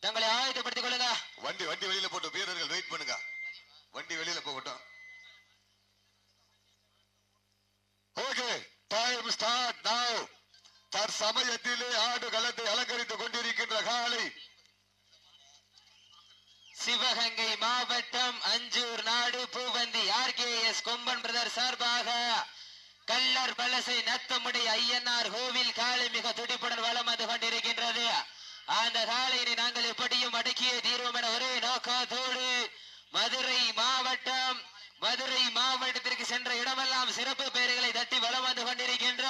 தங்களை ஆயத்தப்படுத்திக் கொள்ளுங்க. வண்டி வண்டி வெளியில போட்டு வீரர்கள் வெயிட் பண்ணுங்க. வண்டி வெளியில போகட்டும். ஓகே டைம் ஸ்டார்ட் நவ தற்சமயத்திலே ஆடு களத்தை அலங்கரித்துக் கொண்டிருக்கின்ற காலை. சிவகங்கை மாவட்டம் அஞ்சூர் நாடு பூவந்தி ஆர்கேஎஸ் கொம்பன் பிரதர் சார்பாக கல்லர் பலசை நத்தமுடைய ஐயனார் கோவில் காலை மிக துடிப்புடன் வலம் வந்து கொண்டிருக்கின்றது. அந்த சாலையினை நாங்கள் எப்படியும் அடக்கிய தீர்வோம் என ஒரே நோக்கத்தோடு மதுரை மாவட்டம் மதுரை மாவட்டத்திற்கு சென்ற இடமெல்லாம் சிறப்பு பெயர்களை தட்டி வலம் வந்து கொண்டிருக்கின்ற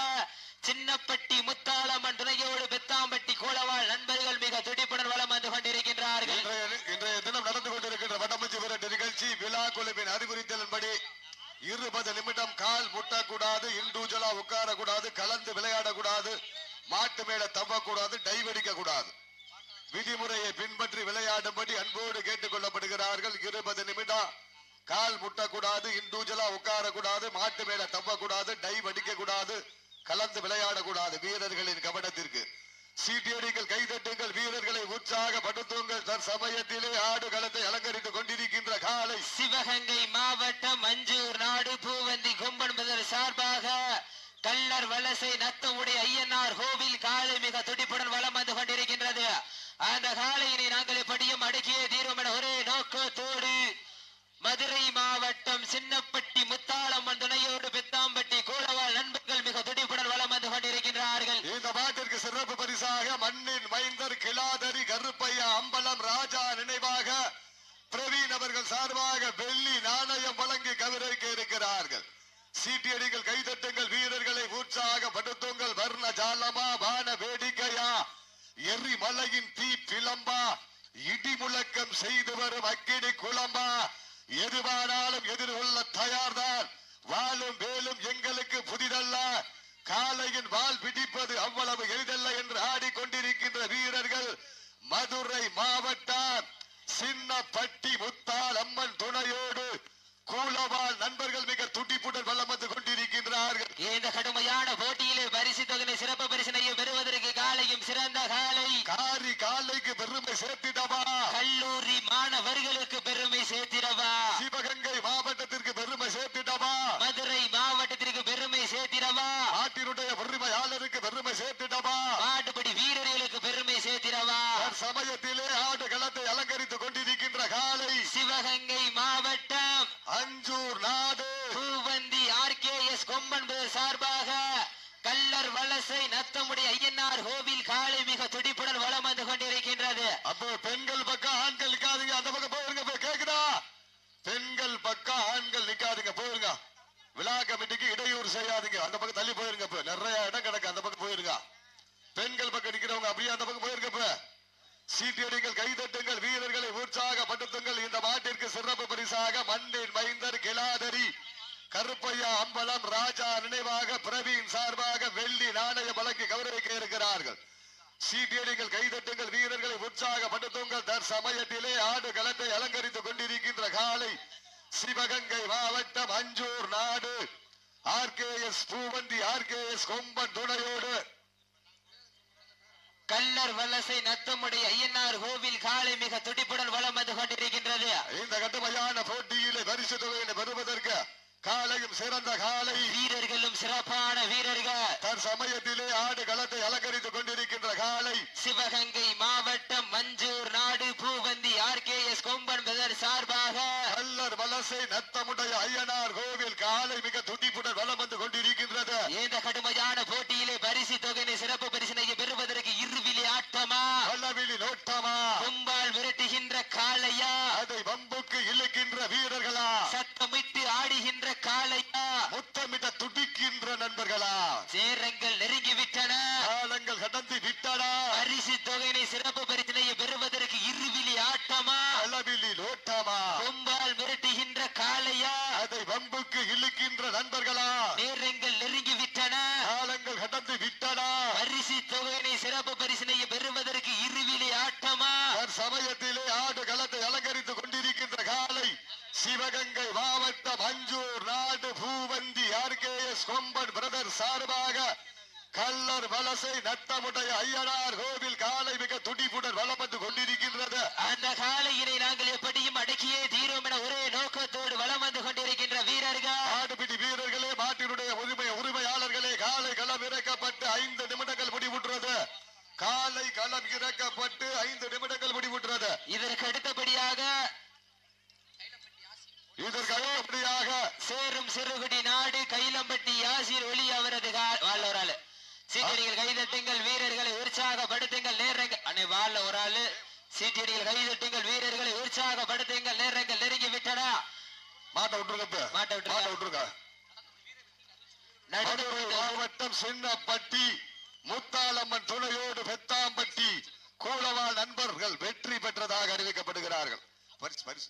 சின்னப்பட்டி முத்தாளம்மன் துணையோடு பெத்தாம்பட்டி கோலவாள் நண்பர்கள் மிக துடிப்புடன் வலம் வந்து கொண்டிருக்கின்றார்கள். இன்றைய தினம் நடந்து கொண்டிருக்கின்ற வடமஞ்சி விரட்டு நிகழ்ச்சி விழா குழுவின் அறிவுறுத்தலின்படி இருபது நிமிடம் கால் முட்டக்கூடாது இண்டூஜலா உட்காரக்கூடாது கலந்து விளையாடக்கூடாது மாட்டு மேல தவக்கூடாது டைவடிக்க கூடாது விதிமுறையை பின்பற்றி விளையாடும்படி அன்போடு கேட்டுக் கொள்ளப்படுகிறார்கள். இருபது நிமிடம். கால் முட்டக்கூடாது இண்டிவிஜுவலா உட்காரக்கூடாது மாட்டு மேல தவ்வக்கூடாது டைவ் அடிக்க கூடாது கலந்து விளையாடக்கூடாது வீரர்களின் கவனத்திற்கு. சீட்டியடிகள் கைதட்டுங்கள் வீரர்களை உற்சாகப்படுத்துங்கள். தற்சமயத்திலே ஆடு களத்தை அலங்கரித்துக் கொண்டிருக்கின்ற காலை சிவகங்கை மாவட்டம் மஞ்சூர் நாடு பூவந்தி கொம்பன் சார்பாக கல்லர் வலசை நத்தமுடைய ஐயனார் கோவில் காலை மிக துடிப்புடன் வளம் வந்து கொண்டிருக்கின்றது அந்த காலையினை நாங்கள் எப்படியும் அடக்கிய தீர்வோம் என ஒரே நோக்கத்தோடு மதுரை மாவட்டம் சின்னப்பட்டி முத்தாளம்மன் துணையோடு பெத்தாம்பட்டி கோலவாள் நண்பர்கள் மிக துடிப்புடன் வளம் வந்து கொண்டிருக்கின்றார்கள். இந்த பாட்டிற்கு சிறப்பு பரிசாக மண்ணின் மைந்தர் கிளாதரி கருப்பையா அம்பலம் ராஜா நினைவாக பிரவீன் அவர்கள் சார்பாக வெள்ளி நாணயம் வழங்கி கவிரைக்க இருக்கிறார்கள். சீட்டியடிகள் கைதட்டுங்கள் வீரர்களை உற்சாகப்படுத்துங்கள். வர்ண ஜாலமா வான வேடிக்கையா எரிமலையின் தீ பிளம்பா இடி முழக்கம் செய்து வரும் அக்கினி குழம்பா. எதுவானாலும் எதிர்கொள்ள தயார்தான். வாழும் வேலும் எங்களுக்கு புதிதல்ல. காலையின் வால் பிடிப்பது அவ்வளவு எளிதல்ல என்று ஆடிக்கொண்டிருக்கின்ற வீரர்கள் மதுரை மாவட்டம் சின்னப்பட்டி முத்தால் அம்மன் துணையோடு கூலவாள் நண்பர்கள் மிக துடிப்புடன் வலம் வந்து கொண்டிருக்கின்றார்கள் இந்த கடுமையான போட்டியிலே பரிசு தொகை சிறப்பு பரிசனையும் பெறுவதற்கு காலையும் சிறந்த காலை. காரி காலைக்கு பெருமை சேர்த்திடவா? கல்லூரி மாணவர்களுக்கு பெருமை சேர்த்திடவா? சிவகங்கை மாவட்டத்திற்கு பெருமை சேர்த்திடவா? மதுரை மாவட்டத்திற்கு பெருமை சேர்த்திடவா? நாட்டினுடைய உரிமையாளருக்கு பெருமை சேர்த்திடவா? மாட்டுப்படி வீரர்களுக்கு பெருமை சேர்த்திடவா? சமயத்திலே ஆடு களத்தை அலங்கரித்துக் கொண்டிருக்கின்ற காலை. சிவகங்கை மாவட்டம். அஞ்சூர் நாடு. பூவந்தி ஆர்கேஎஸ் கொம்பன் பேர் சார்பாக கல்லர் வலசை நத்தமுடைய ஐயனார் கோவில் காலை மிக துடிப்புடன் வளம் வந்து கொண்டிருக்கின்றது. அப்போ பெண்கள் பக்கம் ஆண்கள் நிக்காதுங்க. அந்த பக்கம் போயிருங்க போய் கேக்குதா? பெண்கள் பக்கம் ஆண்கள் நிக்காதுங்க போயிருங்க. விழா கமிட்டிக்கு இடையூறு செய்யாதுங்க. அந்த பக்கம் தள்ளி போயிருங்க இப்ப நிறைய இடம் கிடக்கு அந்த பக்கம் போயிருங்க. பெண்கள் பக்கம் நிக்கிறவங்க அப்படியே அந்த பக்கம் போயிருங்க இப்ப சீட்டியடிங்கள் கைதட்டுங்கள் வீரர்களை உற்சாகப்படுத்துங்கள். இந்த மாட்டிற்கு சிறப்பு பரிசாக மண்ணின் மைந்தர் கிலாதரி கருப்பையா அம்பலம் ராஜா நினைவாக பிரவீன் சார்பாக வெள்ளி நாணயம் வழங்கி கௌரவிக்க இருக்கிறார்கள். சீட்டியடிகள் கைதட்டுங்கள் வீரர்களை உற்சாகப்படுத்துங்கள். தற்சமயத்திலே ஆடு களத்தை அலங்கரித்துக் கொண்டிருக்கின்ற காலை சிவகங்கை மாவட்டம் அஞ்சூர் நாடு. ஆர்கேஎஸ் பூவந்தி ஆர்கேஎஸ் கொம்பன் துணையோடு. கல்லர் வலசை நத்தமுடைய ஐயனார் கோவில் காலை மிக துடிப்புடன் வலம் வந்து கொண்டிருக்கின்றது. இந்த கடுமையான போட்டியிலே பரிசு தொகையினை பெறுவதற்கு காலையும் சிறந்த காலை. வீரர்களும் சிறப்பான வீரர்கள். தற்சமயத்திலே ஆடு களத்தை அலங்கரித்துக் கொண்டிருக்கின்ற காலை. சிவகங்கை மாவட்டம் மஞ்சூர் நாடு பூவந்தி ஆர்கேஎஸ் கொம்பன் பிரதர் சார்பாக. கல்லர் வலசை நத்தமுடைய ஐயனார் கோவில் காலை மிக துடிப்புடன் வலம் வந்து கொண்டிருக்கின்றது. இந்த கடுமையான போட்டியிலே பரிசு தொகையை ಕಾಳೆಯ ಮುತ್ತಮಿದ ತುಡು கொம்பன் பிரதர் சார்பாக கல்லர் வலசை நத்தமுடைய ஐயனார் கோவில் காலை மிக துடிப்புடன் வளப்பட்டு கொண்டிருக்கின்றது. அந்த காலையினை நாங்கள் எப்படியும் அடக்கியே தீரும் என ஒரே நோக்கத்தோடு வளம் வந்து கொண்டிருக்கின்ற வீரர்கள். ஆடுபிடி வீரர்களே மாட்டினுடைய உரிமை உரிமையாளர்களே காலை களம் இறக்கப்பட்டு ஐந்து நிமிடங்கள் முடிவுற்றது. காலை களம் இறக்கப்பட்டு ஐந்து நிமிடங்கள் முடிவுற்றது. இதற்கு அடுத்தபடியாக இதற்கு அடுத்தபடியாக சேரும் சிறுகுடி நாடு கைலம்பட்டி யாசிர் ஒளி அவரது வால்ல ஒரு ஆளு சீட்டடிகள் கைதட்டுங்கள் வீரர்களை உற்சாகப்படுத்துங்கள் நேரங்கள் அன்னை வால்ல ஒரு ஆளு சீட்டடிகள் கைதட்டுங்கள் வீரர்களை உற்சாகப்படுத்துங்கள் நேரங்கள் நெருங்கி விட்டடா மாட்ட விட்டுருக்க மாட்ட விட்டுருங்க. மாட்ட விட்டுருக்க? கொண்டு- மாவட்டம் சின்னப்பட்டி முத்தாளம்மன் துணையோடு பெத்தாம்பட்டி கூலவாள் நண்பர்கள் வெற்றி பெற்றதாக அறிவிக்கப்படுகிறார்கள். பரிசு பரிசு.